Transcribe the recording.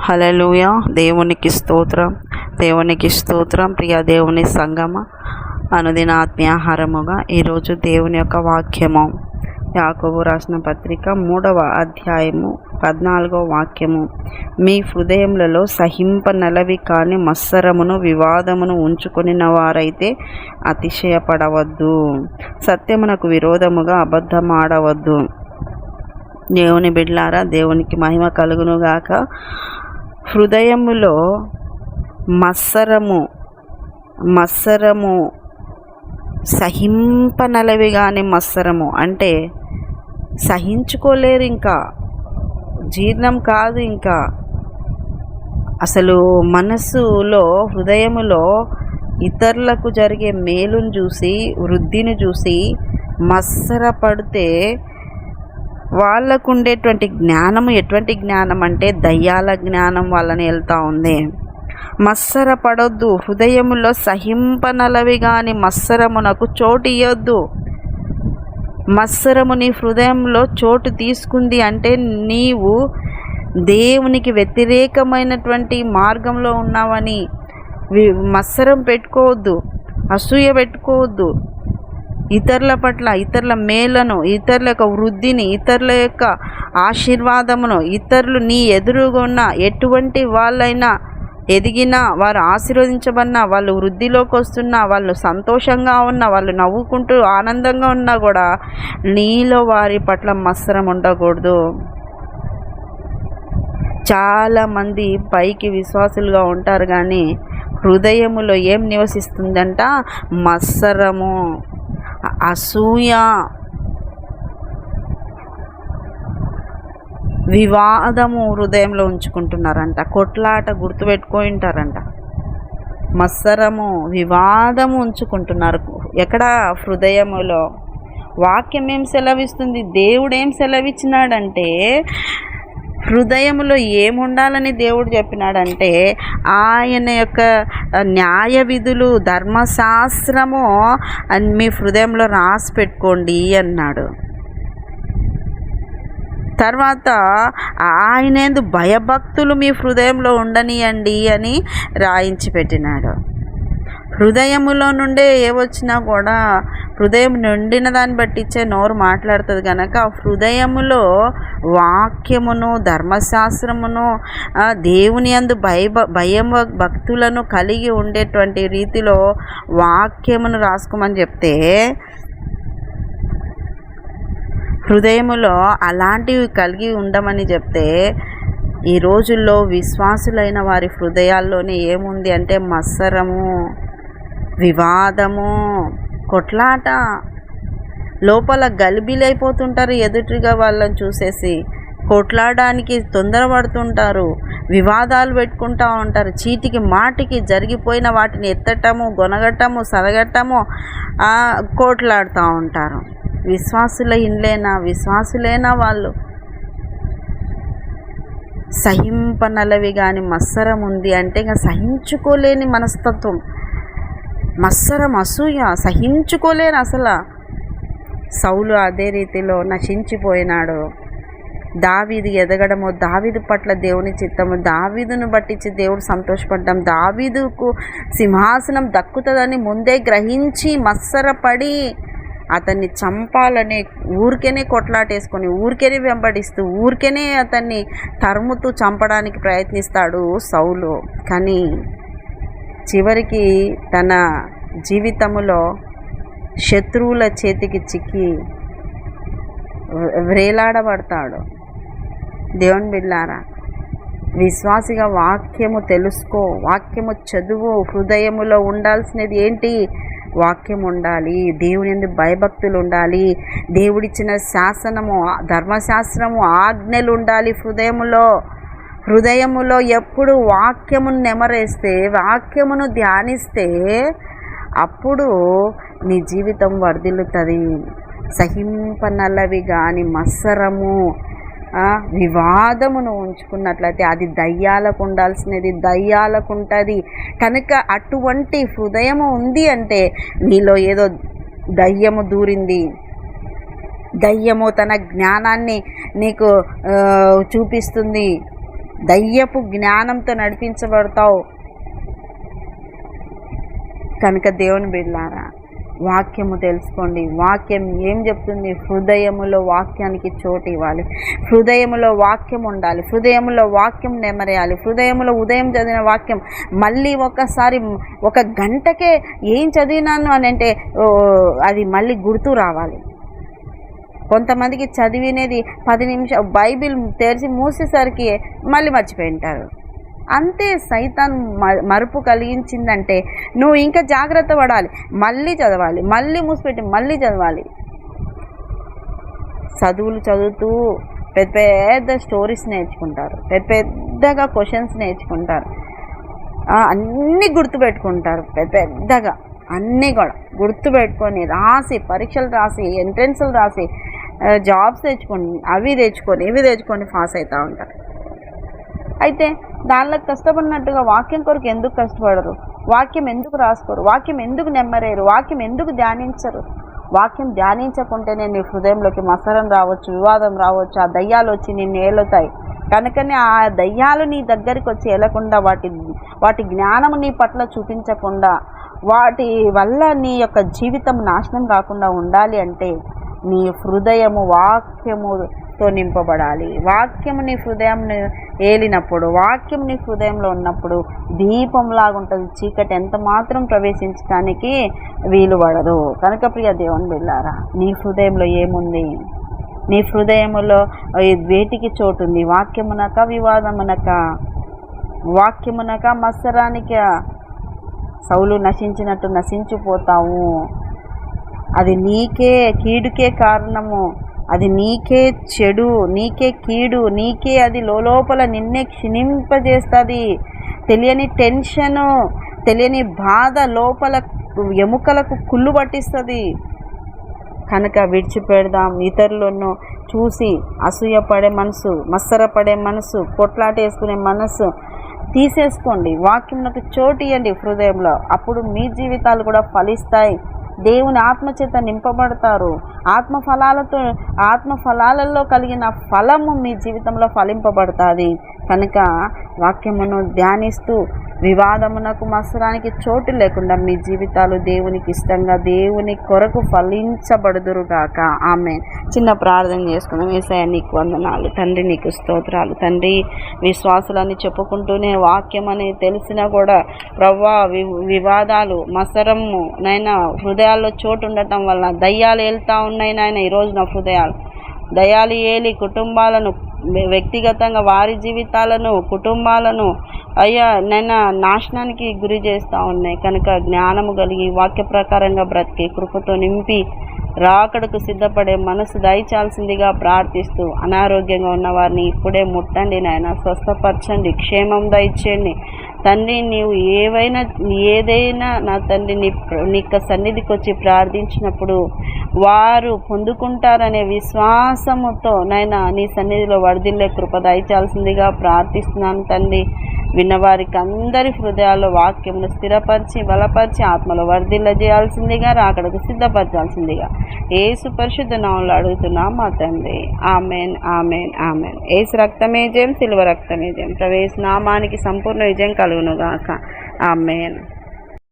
హలలుయ దేవునికి స్తోత్రం. దేవునికి స్తోత్రం ప్రియ దేవుని సంగమ. అనుదిన ఆత్మీయాహారముగా ఈరోజు దేవుని యొక్క వాక్యము. యాకోబు రాసిన పత్రిక మూడవ అధ్యాయము పద్నాలుగో వాక్యము. మీ హృదయములలో సహింపనలవి కాని మత్సరమును వివాదమును ఉంచుకొనిన వారైతే అతిశయపడవద్దు. సత్యమునకు విరోధముగా అబద్ధమాడవద్దు. దేవుని బిడ్లారా దేవునికి మహిమ కలుగునుగాక. హృదయములో మత్సరము మత్సరము సహింపనలవి కానీ మత్సరము అంటే సహించుకోలేరు ఇంకా జీర్ణం కాదు ఇంకా. అసలు మనస్సులో హృదయములో ఇతరులకు జరిగే మేలును చూసి వృద్ధిని చూసి మత్సర పడితే వాళ్ళకు ఉండేటువంటి జ్ఞానం ఎటువంటి జ్ఞానం అంటే దయ్యాల జ్ఞానం వాళ్ళని వెళ్తూ ఉంది. మత్సర పడొద్దు హృదయములో సహింపనలవి కానీ మత్సరమునకు చోటు ఇవ్వద్దు మత్సరము నీ హృదయంలో చోటు తీసుకుంది అంటే నీవు దేవునికి వ్యతిరేకమైనటువంటి మార్గంలో ఉన్నావని మత్సరం పెట్టుకోవద్దు అసూయ పెట్టుకోవద్దు. ఇతరుల పట్ల ఇతరుల మేలను ఇతరుల యొక్క వృద్ధిని ఇతరుల యొక్క ఆశీర్వాదమును ఇతరులు నీ ఎదురుగా ఉన్న ఎటువంటి వాళ్ళైనా ఎదిగినా వారు ఆశీర్వదించబడినా వాళ్ళు వృద్ధిలోకి వస్తున్నా వాళ్ళు సంతోషంగా ఉన్నా వాళ్ళు నవ్వుకుంటూ ఆనందంగా ఉన్నా కూడా నీలో వారి పట్ల మత్సరం ఉండకూడదు. చాలామంది పైకి విశ్వాసులుగా ఉంటారు కానీ హృదయములో ఏం నివసిస్తుందంట? మత్సరము. అసూయ వివాదము హృదయంలో ఉంచుకుంటున్నారంట. కొట్లాట గుర్తుపెట్టుకొని ఉంటారంట మత్సరము వివాదము ఉంచుకుంటున్నారు. ఎక్కడ హృదయములో వాక్యం ఏం సెలవిస్తుంది? దేవుడు ఏం సెలవిచ్చినాడంటే హృదయంలో ఏముండాలని దేవుడు చెప్పినాడంటే ఆయన యొక్క న్యాయ విధులు ధర్మశాస్త్రము అని మీ హృదయంలో రాసి పెట్టుకోండి అన్నాడు. తర్వాత ఆయనేందు భయభక్తులు మీ హృదయంలో ఉండనియండి అని రాయించి పెట్టినాడు. హృదయములో నుండే ఏ వచ్చినా కూడా హృదయం నిండిన దాన్ని బట్టి ఇచ్చే నోరు మాట్లాడుతుంది కనుక హృదయములో వాక్యమును ధర్మశాస్త్రమును దేవుని అందు భయ భయం భక్తులను కలిగి ఉండేటువంటి రీతిలో వాక్యమును రాసుకోమని చెప్తే హృదయములో అలాంటివి కలిగి ఉండమని చెప్తే ఈ రోజుల్లో విశ్వాసులైన వారి హృదయాల్లోనే ఏముంది అంటే మత్సరము వివాదము కొట్లాట. లోపల గలిబిలైపోతుంటారు ఎదుటిగా వాళ్ళని చూసేసి. కొట్లాడడానికి తొందరపడుతుంటారు. వివాదాలు పెట్టుకుంటూ ఉంటారు. చీటికి మాటికి జరిగిపోయిన వాటిని ఎత్తటము గొనగట్టము సరగట్టము కోట్లాడుతూ ఉంటారు. విశ్వాసుల ఇండ్లేనా విశ్వాసులేనా వాళ్ళు? సహింపనలవి కానీ మత్సరం ఉంది అంటే ఇంకా సహించుకోలేని మనస్తత్వం. మత్సరం అసూయ సహించుకోలేరు అసలు. సౌలు అదే రీతిలో నశించిపోయినాడు. దావీదు ఎదగడము దావీదు పట్ల దేవుని చిత్తము దావీదును బట్టించి దేవుడు సంతోషపడ్డం దావీదుకు సింహాసనం దక్కుతుందని ముందే గ్రహించి మత్సరపడి అతన్ని చంపాలని ఊరికేనే కొట్లాటేసుకొని ఊరికేనే వెంబడిస్తూ ఊరికేనే అతన్ని తరుముతూ చంపడానికి ప్రయత్నిస్తాడు సౌలు. కానీ చివరికి తన జీవితములో శత్రువుల చేతికి చిక్కి వ్రేలాడబడతాడు. దేవుని బిళ్ళారా విశ్వాసిగా వాక్యము తెలుసుకో వాక్యము చదువు హృదయములో ఉండాల్సినది ఏంటి? వాక్యం ఉండాలి దేవుని ఎందు భయభక్తులు ఉండాలి దేవుడిచ్చిన శాసనము ధర్మశాస్త్రము ఆజ్ఞలు ఉండాలి హృదయములో. హృదయములో ఎప్పుడు వాక్యమును నెమరేస్తే వాక్యమును ధ్యానిస్తే అప్పుడు నీ జీవితం వర్ధిల్లుతుంది. సహింపనల్లవి కానీ మత్సరము వివాదమును ఉంచుకున్నట్లయితే అది దయ్యాలకు ఉండాల్సినది దయ్యాలకు ఉంటుంది. కనుక అటువంటి హృదయము ఉంది అంటే నీలో ఏదో దయ్యము దూరింది. దయ్యము తన జ్ఞానాన్ని నీకు చూపిస్తుంది. దయ్యపు జ్ఞానంతో నడిపించబడతావు. కనుక దేవుని బిడ్లారా వాక్యము తెలుసుకోండి. వాక్యం ఏం చెప్తుంది? హృదయములో వాక్యానికి చోటు ఇవ్వాలి. హృదయములో వాక్యం ఉండాలి. హృదయములో వాక్యం నెమరేయాలి. హృదయములో ఉదయం చదివిన వాక్యం మళ్ళీ ఒకసారి ఒక గంటకే ఏం చదివినాను అని అంటే ఓ, అది మళ్ళీ గుర్తు రావాలి. కొంతమందికి చదివినది పది నిమిషం బైబిల్ తెరిచి మూసేసరికి మళ్ళీ మర్చిపోయింటారు. అంతే సైతాన్ మ- మరుపు కలిగించిందంటే నువ్వు ఇంకా జాగ్రత్త పడాలి. మళ్ళీ చదవాలి మళ్ళీ మూసిపెట్టి మళ్ళీ చదవాలి. చదువులు చదువుతూ పెద్ద పెద్ద స్టోరీస్ నేర్చుకుంటారు. పెద్ద పెద్దగా క్వశ్చన్స్ నేర్చుకుంటారు. అన్నీ గుర్తుపెట్టుకుంటారు పెద్ద పెద్దగా. అన్నీ కూడా గుర్తుపెట్టుకొని రాసి పరీక్షలు రాసి ఎంట్రన్స్లు రాసి జాబ్స్ తెచ్చుకొని అవి తెచ్చుకొని ఇవి తెచ్చుకొని పాస్ అవుతూ ఉంటారు. అయితే దానిలో కష్టపడినట్టుగా వాక్యం కొరకు ఎందుకు కష్టపడరు? వాక్యం ఎందుకు రాసుకోరు? వాక్యం ఎందుకు నెమ్మరేరు వాక్యం ఎందుకు ధ్యానించరు? వాక్యం ధ్యానించకుంటేనే నీ హృదయంలోకి మసరం రావచ్చు వివాదం రావచ్చు ఆ దయ్యాలు వచ్చి నిన్ను ఏలుతాయి. కనుకనే ఆ దయ్యాలు నీ దగ్గరికి వచ్చి ఏలకుండా వాటి వాటి జ్ఞానం నీ పట్ల చూపించకుండా వాటి వల్ల నీ యొక్క జీవితం నాశనం కాకుండా ఉండాలి అంటే నీ హృదయము వాక్యముతో నింపబడాలి. వాక్యము నీ హృదయం ఏలినప్పుడు వాక్యం నీ హృదయంలో ఉన్నప్పుడు దీపంలాగా ఉంటుంది చీకటి ఎంత మాత్రం ప్రవేశించడానికి వీలు పడదు కనుక ప్రియ దేవుని బిళ్ళారా నీ హృదయంలో ఏముంది? నీ హృదయములో వేటికి చోటు ఉంది వాక్యమునక వివాదమునక? వాక్యమునక మత్సరానిక? సౌలు నశించినట్టు నశించిపోతావు. అది నీకే కీడుకే కారణము. అది నీకే చెడు నీకే కీడు నీకే అది లోపల నిన్నే క్షీణింపజేస్తుంది. తెలియని టెన్షను తెలియని బాధ లోపల ఎముకలకు కుళ్ళు పట్టిస్తుంది. కనుక విడిచిపెడదాం ఇతరులను చూసి అసూయపడే మనసు మత్సరపడే మనసు కొట్లాటేసుకునే మనసు తీసేసుకోండి. వాక్యంకు చోటు ఇవ్వండి హృదయంలో. అప్పుడు మీ జీవితాలు కూడా ఫలిస్తాయి. దేవుని ఆత్మచేత నింపబడతారు. ఆత్మ ఫలాలతో ఆత్మ ఫలాలలో కలిగిన ఫలము మీ జీవితంలో ఫలింపబడుతుంది. కనుక వాక్యమును ధ్యానిస్తూ వివాదమునకు మత్సరానికి చోటు లేకుండా మీ జీవితాలు దేవునికి ఇష్టంగా దేవుని కొరకు ఫలించబడుదురుగాక. ఆమె చిన్న ప్రార్థన చేసుకుందాం. వేసాయ నీకు వందనాలు. తండ్రి నీకు స్తోత్రాలు. తండ్రి విశ్వాసులని చెప్పుకుంటూనే వాక్యం అని తెలిసినా కూడా ప్రవ్వా వి వివాదాలు మత్సరము నైనా హృదయాల్లో చోటు ఉండటం వల్ల దయ్యాలు వెళ్తూ ఉన్నాయి నాయన ఈరోజు నా హృదయాలు. దయాలు ఏలి కుటుంబాలను వ్యక్తిగతంగా వారి జీవితాలను కుటుంబాలను అయ్యా నైనా నాశనానికి గురి చేస్తూ ఉన్నాయి. కనుక జ్ఞానము కలిగి వాక్య ప్రకారంగా బ్రతికి కృపతో నింపి రాకడకు సిద్ధపడే మనసు దయచాల్సిందిగా ప్రార్థిస్తూ అనారోగ్యంగా ఉన్న వారిని ఇప్పుడే ముట్టండి నాయన. స్వస్థపరచండి క్షేమం దయచేయండి. తండ్రి నీవు ఏవైనా ఏదైనా నా తండ్రి నీ నీ యొక్క సన్నిధికి వచ్చి ప్రార్థించినప్పుడు వారు పొందుకుంటారనే విశ్వాసముతో నైనా నీ సన్నిధిలో వరదిల్లే కృప దయచాల్సిందిగా ప్రార్థిస్తున్నాను తండ్రి. విన్నవారికి అందరి హృదయాల్లో వాక్యమును స్థిరపరిచి బలపరిచి ఆత్మలో వర్ధిల్ల చేయాల్సిందిగా రాకడకు సిద్ధపరచాల్సిందిగా ఏసు పరిశుద్ధ నామంలో అడుగుతున్నాం మా తండ్రి. Amen amen amen. ఏసు రక్తమే జయం సిల్వ రక్తమే జయం. ప్రవేశ నామానికి సంపూర్ణ విజయం కలుగునుగాక. ఆమెన్.